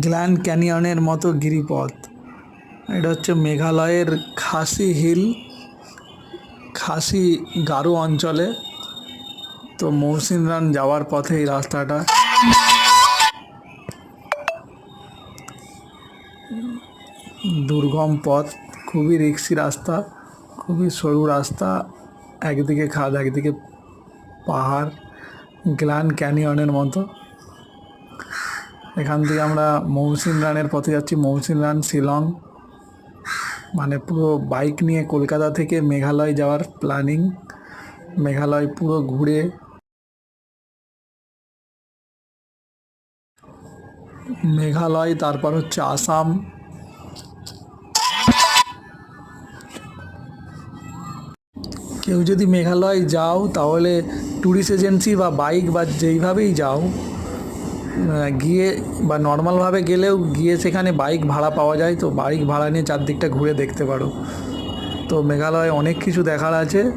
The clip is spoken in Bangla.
গ্ল্যান্ড ক্যানিয়নের মতো গিরিপথ। এটা হচ্ছে মেঘালয়ের খাসি হিল, খাসি গারো অঞ্চলে। তো মৌসিনরাম যাওয়ার পথে এই রাস্তাটা। দুর্গম পথ, খুবই রিক্সি রাস্তা, খুবই সরু রাস্তা, একদিকে খাদ, একদিকে পাহাড় গ্ল্যান্ড ক্যানিয়নের মতো। এখান থেকে আমরা মৌসিন রানের পথে যাচ্ছি। মৌসিন রান শিলং। মানে পুরো বাইক নিয়ে কলকাতা থেকে মেঘালয় যাওয়ার প্ল্যানিং। মেঘালয় পুরো ঘুরে। মেঘালয়, তারপর হচ্ছে আসাম। কেউ যদি মেঘালয় যাও, তাহলে ট্যুরিস্ট এজেন্সি বা বাইক বা যেইভাবেই যাও গিয়ে বা নর্মালভাবে গেলেও গিয়ে সেখানে বাইক ভাড়া পাওয়া যায়। তো বাইক ভাড়া নিয়ে চারদিকটা ঘুরে দেখতে পারো। তো মেঘালয়ে অনেক কিছু দেখার আছে।